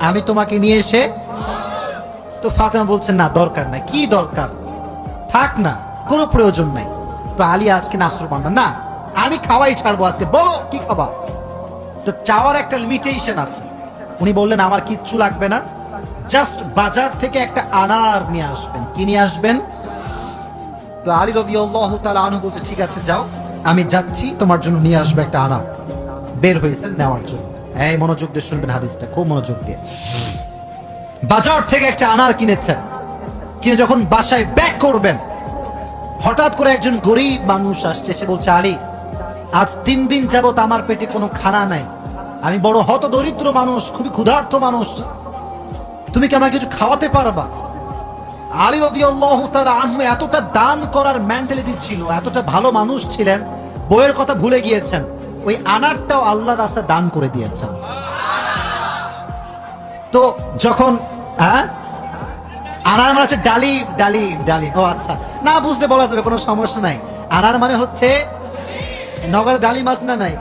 আমি তোমাকে নিয়ে এসে তো ফাতেমা বলছেন না, দরকার নাই। কি দরকার? থাক না, কোনো প্রয়োজন নাই। তো আলী আজকে নাসর বান্ধা না, আমি খাওয়াই ছাড়বো আজকে। বলো, কি খাবা? তো চাওয়ার একটা লিমিটেশন আছে। উনি বললেন, আমার কিচ্ছু লাগবে না। জাস্ট বাজার থেকে একটা আনার নিয়ে আসবেন। কি নিয়ে আসবেন? তো আলী রদি তালা আনু বলছে, ঠিক আছে, যাও। আমি যাচ্ছি, তোমার জন্য নিয়ে আসব একটা আনার বের হয়েছেন নেওয়ার জন্য। এই, মনোযোগ দিয়ে শুনবেন হাদিসটা, খুব মনোযোগ দিয়ে। বাজার থেকে একটা আনার কিনেছেন। কিনে যখন বাসায় ব্যাক করবেন, হঠাৎ করে একজন গরিব মানুষ আসছে, সে বলছে, আলী, আজ তিন দিন যাবত আমার পেটে কোনো খানা নাই। আমি বড় হত দরিদ্র মানুষ, খুবই ক্ষুধার্ত মানুষ। তুমি কি আমাকে কিছু খাওয়াতে পারবা? আলী রদিয়াল্লাহু তাআলা আনহু এতটা দান করার মেন্টালিটি ছিল, এতটা ভালো মানুষ ছিলেন, বইয়ের কথা ভুলে গিয়েছেন। ওই আনারটাও আল্লাহর রাস্তায় দান করে দিয়েছেন। তো যখন হ্যাঁ? আনার মানে হচ্ছে ডালি ডালি ডালি। ও আচ্ছা। না, বুঝতে বলা যাবে, কোনো সমস্যা নাই। আনার মানে হচ্ছে, নগরে ডালি মাছ না নাই?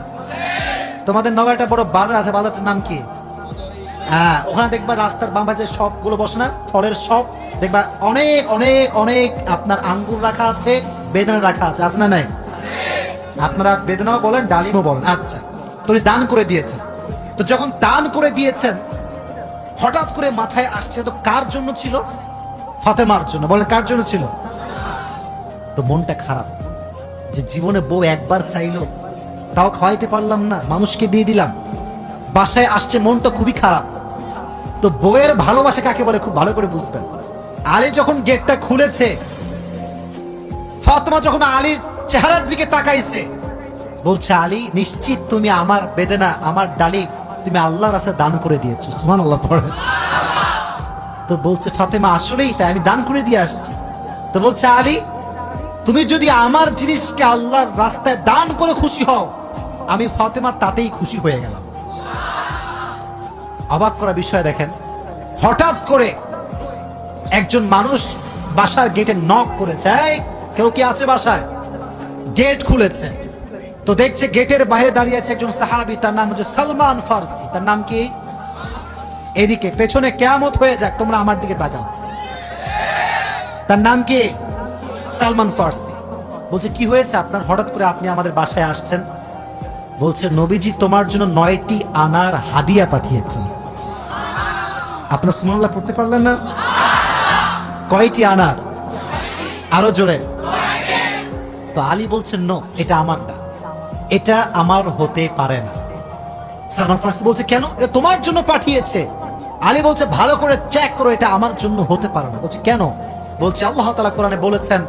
তোমাদের নগরে একটা বড় বাজার আছে, বাজারটার নাম কি? হ্যাঁ ওখানে দেখবা রাস্তার বাম পাশে সবগুলো বসে না? ফলের সব, দেখবা অনেক অনেক অনেক আপনার আঙ্গুর রাখা আছে, বেদনা রাখা আছে আছে না নাই? আপনারা বেদনাও বলেন, ডালিমও বলেন। আচ্ছা তো উনি দান করে দিয়েছেন। তো যখন দান করে দিয়েছেন, হঠাৎ করে মাথায় আসছে, তো কার জন্য ছিল? ফাতেমার জন্য। বলেন, কার জন্য ছিল? তো মনটা খারাপ। যে জীবনে বউ একবার চাইলো, তাও খাওয়াইতে পারলাম না, মানুষকে দিয়ে দিলাম। বাসায় আসছে, মনটা খুবই খারাপ। তো বউয়ের ভালোবাসা কাকে বলে? খুব ভালো করে বুঝবেন। আলী যখন গেটটা খুলেছে, ফাতেমা যখন আলীর চেহারার দিকে তাকাইছে। বলছে, আলী, নিশ্চিত তুমি আমার বেদনা, আমার ডালিম, তুমি আল্লাহর রাস্তায় দান করে দিয়েছ। সুমান আল্লাহ পড়ে তো বলছে, ফাতেমা, আসলেই তাই, আমি দান করে দিয়ে আসছি। তো বলছে, আলী, তুমি যদি আমার জিনিসকে আল্লাহর রাস্তায় দান করে খুশি হও, আমি ফাতেমা তাতেই খুশি হয়ে গেলাম। অবাক করা বিষয় দেখেন, হঠাৎ করে একজন মানুষ বাসার গেটে নক করেছে কেউ কি আছে বাসায়? গেট খুলেছে। তো দেখছে গেটের বাইরে দাঁড়িয়ে আছে একজন সাহাবি, তার নাম হচ্ছে সালমান ফার্সি। তার নাম কি? এদিকে, পেছনে কেয়ামত হয়ে যাক, তোমরা আমার দিকে তাকাও। তার নাম কি? সালমান ফার্সি। বলছে, কি হয়েছে আপনার? হঠাৎ করে আপনি আমাদের বাসায় আসছেন? বলছে, নবীজি তোমার জন্য নয়টি আনার হাদিয়া পাঠিয়েছেন। আপনার সুমাল্লাহ পড়তে পারলেন না? কয়টি আনার? আরও জোরে। তো আলী বলছেন, নো, এটা আমার না। এটা আমার হতে পারে না। সালমান ফার্সি বলছে, কেন? এটা তোমার জন্য পাঠিয়েছে। আলী বলছে, ভালো করে চেক করো, এটা আমার জন্য হতে পারে না। বলছে, কেন? বলছে, আল্লাহ তাআলা কোরআনে বলেছেন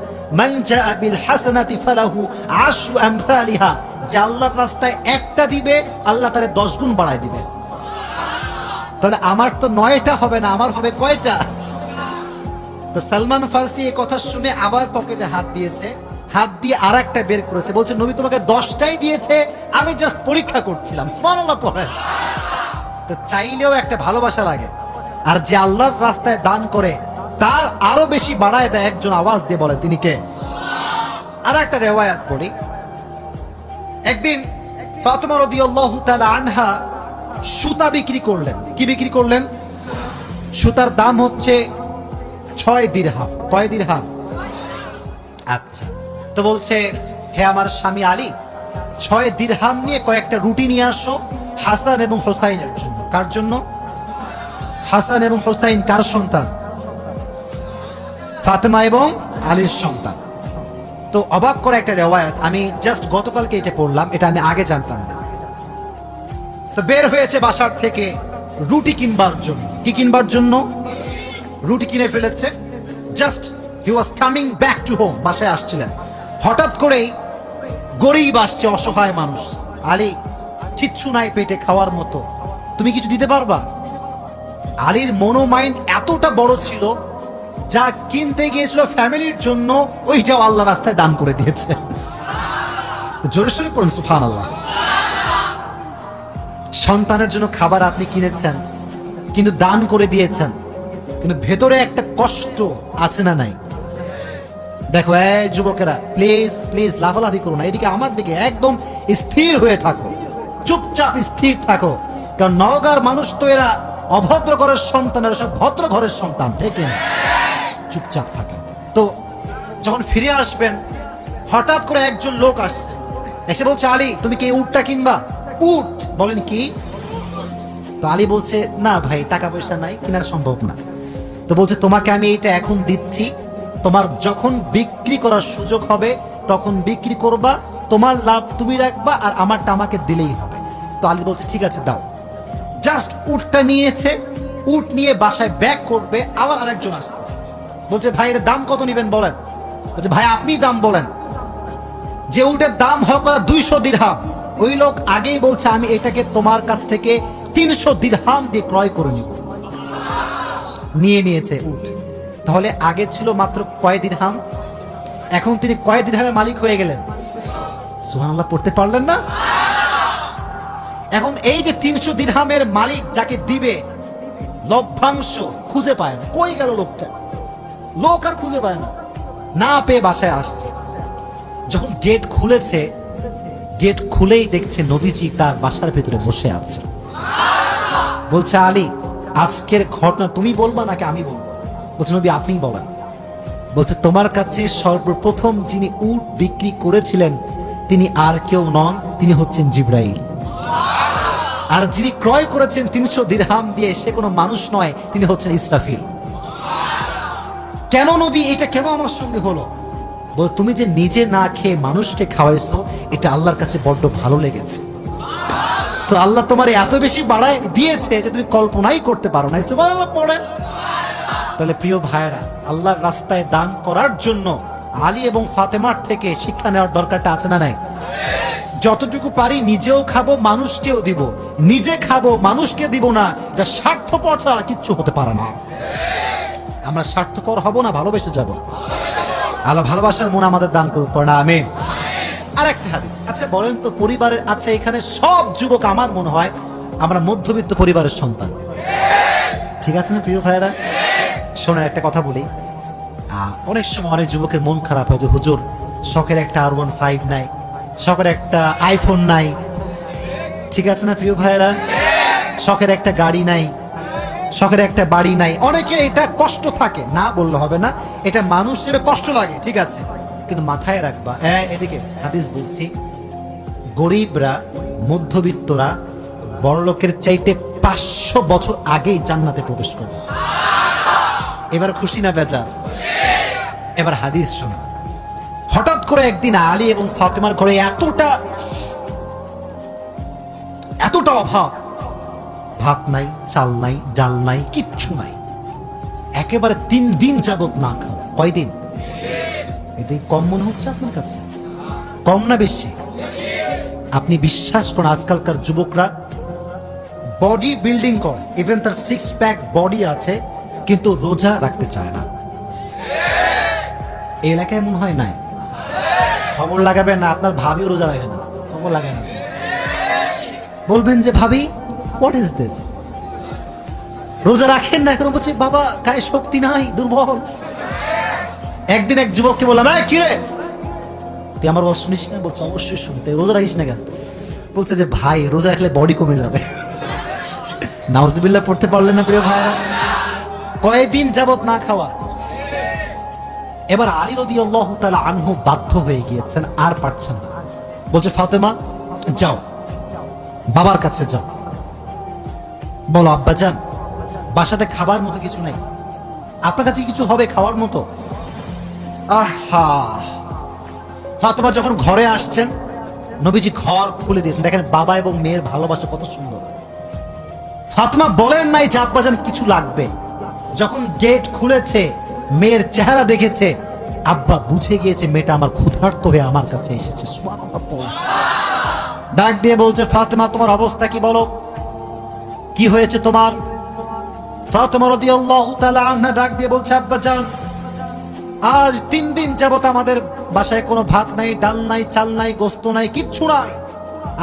যে আল্লাহর রাস্তায় একটা দিবে, আল্লাহ তারে 10 গুণ বাড়ায় দিবে। তাহলে আমার তো নয়টা হবে না, আমার হবে কয়টা? তো সালমান ফার্সি এই কথা শুনে আবার পকেটে হাত দিয়েছে। হাত দিয়ে আর একটা বের করেছে। বলছে, নবী তোমাকে দশটাই দিয়েছে, আমি জাস্ট পরীক্ষা করছিলাম। সুবহানাল্লাহ পড়ে। তো চাইলেও একটা ভালোবাসা লাগে। আর যে আল্লাহর রাস্তায় দান করে, তার আরও বেশি বাড়ায় দেয় একজন আওয়াজ দিয়ে বলে, তিনি কে? আর একটা রেওয়ায়াত পড়ি। একদিন ফাতেমা রাদিয়াল্লাহু তাআলা আনহা সুতা বিক্রি করলেন। কি বিক্রি করলেন? সুতার দাম হচ্ছে ছয় দিরহাম। কয় দিরহাম? আচ্ছা। তো বলছে, হে আমার স্বামী আলী, ছয় দিরহাম নিয়ে কয়েকটা রুটি নিয়ে আসো হাসান এবং হোসাইনের জন্য। কার জন্য? হাসান এবং হোসাইন কার সন্তান? ফাতেমা এবং আলীর সন্তান। তো অবাক করা একটা রেওয়ায়ত, আমি জাস্ট গতকালকে এটা পড়লাম, এটা আমি আগে জানতাম না। তো বের হয়েছে বাসার থেকে রুটি কিনবার জন্য। কি কিনবার জন্য? রুটি কিনে ফেলেছে। Just he was coming back to home বাসায় আসছিলেন। হঠাৎ করেই গরিব আসছে, অসহায় মানুষ। আলী কিচ্ছু নাই পেটে খাওয়ার মতো। তুমি কিছু দিতে পারবা? আলীর মনো মাইন্ড এতটা বড় ছিল, যা কিনতে গিয়েছিল ফ্যামিলির জন্য, ওইটাও আল্লাহ রাস্তায় দান করে দিয়েছে। আল্লাহ সন্তানের জন্য খাবার আপনি কিনেছেন, কিন্তু দান করে দিয়েছেন, কিন্তু ভেতরে একটা কষ্ট আছে না নাই? দেখো, এই যুবকেরা প্লিজ প্লিজ লাফালাফি করো না। এদিকে আমার দিকে একদম স্থির হয়ে থাকো। চুপচাপ স্থির থাকো। কারণ নওগাঁর মানুষ তো এরা অভদ্র ঘরের সন্তান, এরা সব ভদ্র ঘরের সন্তান, ঠিক চুপচাপ থাকেন তো, যখন ফিরে আসবেন, হঠাৎ করে একজন লোক আসছে। এসে বলছে, আলী, তুমি কি উটটা কিনবা? উট! বলেন, কি? তো আলী বলছে, না ভাই, টাকা পয়সা নাই, কেনার সম্ভব না। তো বলছে, তোমাকে আমি এটা এখন দিচ্ছি তোমার যখন বিক্রি করার সুযোগ হবে, তখন বিক্রি করবা, তোমার লাভ তুমি রাখবা আর আমারটা আমাকে দিলেই হবে। তো আলী বলছে, ঠিক আছে, দাও। জাস্ট উটটা নিয়েছে, উট নিয়ে বাসায় ব্যাক করবে, আবার আরেকজন আসছে। বলছে, ভাই, এর দাম কত নেবেন বলেন? বলছে, ভাই, আপনি দাম বলেন। যে উটের দাম হোক দুইশো দিরহাম। ওই লোক আগেই বলছে, আমি এটাকে তোমার কাছ থেকে তিনশো দিরহাম দিয়ে ক্রয় করে নিব। নিয়ে নিয়েছে উট। তাহলে আগে ছিল মাত্র কয় দিরহাম এখন তিনি কয় দিরহামের মালিক হয়ে গেলেন। সুহানাল্লাহ পড়তে পারলেন না? এখন এই যে তিনশো দিরহামের মালিক যাকে দিবে, লভ্যাংশ খুঁজে পায় না। কই গেল লোকটা? লোক আর খুঁজে পায় না। না পেয়ে বাসায় আসছে। যখন গেট খুলেছে গেট খুলেই দেখছে নবীজি তার বাসার ভেতরে বসে আছে। বলছে, আলী, আজকের ঘটনা তুমি বলবা নাকি আমি বলব? বলছে, নবী আপনি বলেন। বলছে, তোমার কাছে সর্বপ্রথম যিনি উট বিক্রি করেছিলেন, তিনি আর কেউ নন, তিনি হচ্ছেন জিব্রাইল। আর যিনি ক্রয় করেছেন তিনশো দিরহাম দিয়ে, সে কোনো মানুষ নয়, তিনি হচ্ছেন ইসরাফিল। কেন নবী, এটা কেন আমার সঙ্গে হলো? তুমি যে নিজে না খেয়ে মানুষকে খাওয়াইছো, এটা আল্লাহর কাছে বড্ড ভালো লেগেছে। তো আল্লাহ তোমার এত বেশি বাড়ায় দিয়েছে যে তুমি কল্পনাই করতে পারো না পড়েন। তাহলে প্রিয় ভাইরা আল্লাহর রাস্তায় দান করার জন্য আলী এবং ফাতেমার থেকে শিক্ষা নেওয়ার দরকারটা আছে না নাই? যতটুকু পারি নিজেও খাব, মানুষকেও দিব। নিজে খাব, মানুষকে দিব না, এটা স্বার্থপর ছাড়া কিচ্ছু হতে পারে না। আমরা স্বার্থপর হব না, ভালোবেসে যাব। আল্লাহ ভালোবাসার মন আমাদের দান করুক না আমি আর একটা হাদিস আচ্ছা বলেন তো পরিবারের আচ্ছা এখানে সব যুবক আমার মনে হয়, আমরা মধ্যবিত্ত পরিবারের সন্তান। ঠিক আছে না, প্রিয় ভাইয়েরা? শোনেন, একটা কথা বলি। অনেক সময় অনেক যুবকের মন খারাপ হয় যে, হুজুর, শখের একটা আর ওয়ান ফাইভ নাই, শখের একটা আইফোন নাই। ঠিক আছে না, প্রিয় ভাইয়েরা? শখের একটা গাড়ি নাই, শখের একটা বাড়ি নাই। অনেকের এটা কষ্ট থাকে, না বললে হবে না, এটা মানুষ হিসেবে কষ্ট লাগে, ঠিক আছে? কিন্তু মাথায় রাখবা হ্যাঁ এদিকে হাদিস বলছি, গরিবরা, মধ্যবিত্তরা বড়লোকের চাইতে পাঁচশো বছর আগেই জান্নাতে প্রবেশ করবে। এবার খুশি না বেচার এবার হাদিস শোনা। হঠাৎ করে একদিন আলী এবং ফাতেমার ঘরে এতটা এতটা অভাব। ভাত নাই, চাল নাই, ডাল নাই, কিচ্ছু নাই। একেবারে তিন দিন যাবত না খাওয়া। কয়দিন? এটাই কম মনে হচ্ছে আপনার কাছে? কম না বেশি? আপনি বিশ্বাস করেন, আজকালকার যুবকরা বডি বিল্ডিং করে। ইভেন তার সিক্স প্যাক বডি আছে কিন্তু রোজা রাখতে চায় না। এই এলাকায় মনে হয় নাই। খবর লাগাবেন না, আপনার ভাবিও রোজা রাখে না। খবর লাগে না। বলবেন যে, ভাবি হোয়াট ইজ দিস রোজা রাখেন না এখন, বলছে, বাবা, গায়ে শক্তি নাই, দুর্বল। একদিন এক যুবককে বললাম হ্যাঁ কিরে তুই আমার কথা শুনিস না? বলছে, অবশ্যই শুনতে রোজা রাখিস না কেন? বলছে যে, ভাই, রোজা রাখলে বডি কমে যাবে। নাউজবিল্লাহ পড়তে পারলেন না প্রিয় ভাইরা কয়েকদিন যাবত না খাওয়া। এবার আলী রদি আল্লাহ তালা আনহু বাধ্য হয়ে গিয়েছেন, আর পারছেন না। বলছে, ফাতেমা, যাও। বাবার কাছে যাও। বলো আব্বা যান বাসাতে খাবার মতো কিছু নাই। আপনার কাছে কিছু হবে খাওয়ার মতো? আহা! ফাতেমা যখন ঘরে আসছেন, নবীজি ঘর খুলে দিয়েছেন। দেখেন, বাবা এবং মেয়ের ভালোবাসা কত সুন্দর। ফাতেমা বলেন নাই যে, আব্বাজান, কিছু লাগবে। যখন গেট খুলেছে, মেয়ের চেহারা দেখেছে, আব্বা বুঝে গিয়েছে মেয়েটা আমার ক্ষুধার্ত হয়ে আমার কাছে এসেছে। ডাক দিয়ে বলছে, ফাতেমা, তোমার অবস্থা কি বলো? কি হয়েছে তোমার? ফাতেমা রাদিয়াল্লাহু তাআলা আনহা ডাক দিয়ে বলছে, আব্বা জান আজ তিন দিন যাবত আমাদের বাসায় কোনো ভাত নাই, ডাল নাই, চাল নাই, গোস্ত নাই, কিচ্ছু নাই।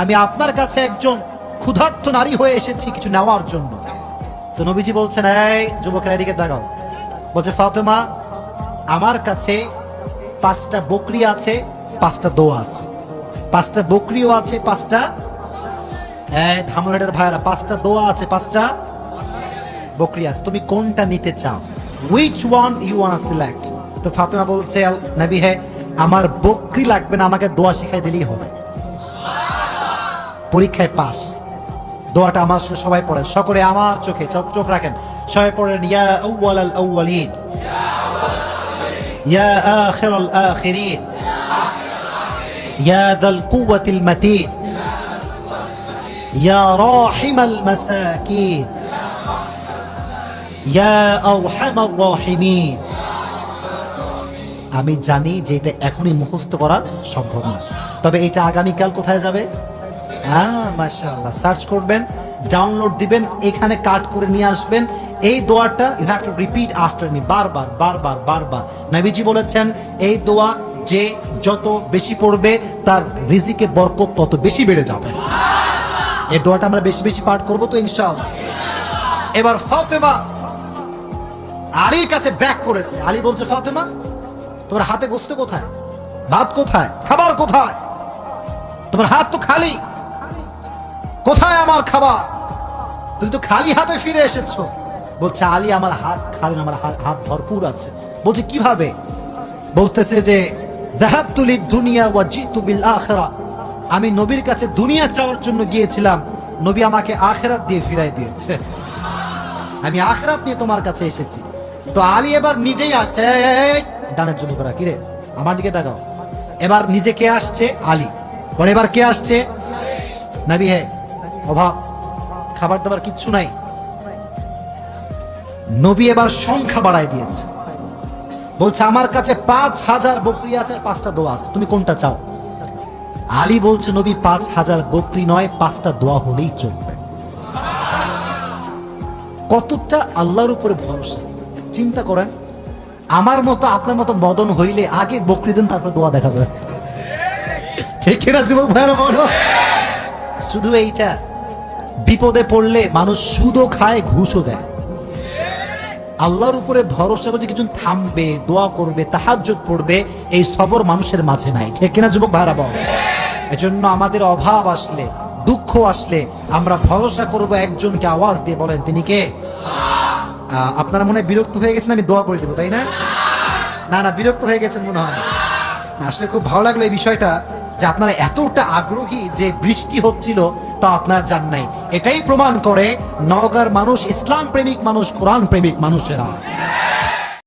আমি আপনার কাছে একজন ক্ষুধার্ত নারী হয়ে এসেছি কিছু নেওয়ার জন্য। তো নবীজি বলছেন, এই যুবকেরা এদিকে দেখাও বলছে, ফাতেমা, আমার কাছে পাঁচটা বকরি আছে, পাঁচটা দোয়া আছে। পাঁচটা বকরিও আছে, পাঁচটা এই ধামরাটের ভাইরা পাঁচটা দোয়া আছে, পাঁচটা বকরি আছে। তুমি কোনটা নিতে চাও? Which one you want select তো ফাতেমা বলছে, "আল- নবী, হে, আমার বকরি লাগবে না, আমাকে দোয়া শিখাই দিলেই হবে। পরীক্ষায় পাস। দোয়াটা আমার সঙ্গে সবাই পড়েন। সকলে আমার চোখে চোখ চোখ রাখেন। সবাই পড়েন, ইয়া আউয়াল আল আউয়ালিন ইয়া আখির আল আখিরিন। ইয়া দাল কুওয়াতিল মাতিন। ইয়া রাহিমাল মাসাকিন। ইয়া আরহামার রাহিমিন। আমি জানি যে এটা এখনই মুখস্থ করা সম্ভব না তবে এটা আগামীকাল কোথায় যাবে? হ্যাঁ মাশাআল্লাহ। সার্চ করবেন ডাউনলোড দিবেন, এখানে কাট করে নিয়ে আসবেন। এই দোয়াটা you have to repeat after me বারবার বারবার বারবার। নবীজি বলেছেন, এই দোয়া যে যত বেশি পড়বে, তার রিজিকে বরকত তত বেশি বেড়ে যাবে। এই দোয়াটা আমরা বেশি বেশি পাঠ করব তো ইনশাআল্লাহ। এবার ফাতেমা আলীর কাছে ব্যাক করেছে। আলী বলছে, ফাতেমা, তোমার হাতে গোস্ত কোথায়? ভাত কোথায়? খাবার কোথায়? তোমার হাত তো খালি। কোথায় আমার খাবার? তুমি তো খালি হাতে ফিরে এসেছ। বলছে, আলী, আমার হাত খালি আমার হাত ভরপুর আছে। বলছে, কীভাবে? বলতেছে যে দাহাবতুলি দুনিয়া ওয়া জিতু বিল আখিরা আমি নবীর কাছে দুনিয়া চাওয়ার জন্য গিয়েছিলাম। নবী আমাকে আখেরাত দিয়ে ফিরাই দিয়েছে। আমি আখরাত নিয়ে তোমার কাছে এসেছি। তো আলী এবার নিজেই আসছে ডানের জন্য করা কিরে আমার দিকে দেখাও এবার নিজে কে আসছে? আলী। পরে এবার কে আসছে? নবী, হে অভাব খাবার দাবার কিচ্ছু নাই। নবী এবার সংখ্যা বাড়ায় দিয়েছে। বলছে, আমার কাছে পাঁচ হাজার বকরি আছে পাঁচটা দোয়া আছে। তুমি কোনটা চাও? আলী বলছে, নবী, পাঁচ হাজার বকরি নয়, পাঁচটা দোয়া হলেই চলবে। কতটা আল্লাহর উপরে ভরসা। চিন্তা করেন, আমার মতো, আপনার মতো মদন হইলে আগে বকরি দেন, তারপর দোয়া দেখা যাবে। ঠিক কিনা, যুবক ভাইরা, বলো? শুধু এইটা। বিপদে পড়লে মানুষ সুদও খায়, ঘুষও দেয়। আল্লাহর উপরে ভরসা করে কিছু থামবে, দোয়া করবে, তাহাজ্জুদ পড়বে, এই সবর মানুষের মাঝে নাই। ঠিক কিনা, যুবক ভাইরা বল? এজন্য আমাদের অভাব আসলে, দুঃখ আসলে, আমরা ভরসা করব একজনকে আওয়াজ দিয়ে বলেন, তিনি কে? আপনারা মনে বিরক্ত হয়ে গেছেন, আমি দোয়া করে দেবো, তাই না? না না, বিরক্ত হয়ে গেছেন মনে হয়। আসলে খুব ভালো লাগল এই বিষয়টা, যে আপনারা এতটা আগ্রহী যে বৃষ্টি হচ্ছিল তা আপনারা জান নাই। এটাই প্রমাণ করে নওগার মানুষ ইসলাম প্রেমিক মানুষ, কোরআন প্রেমিক মানুষেরা।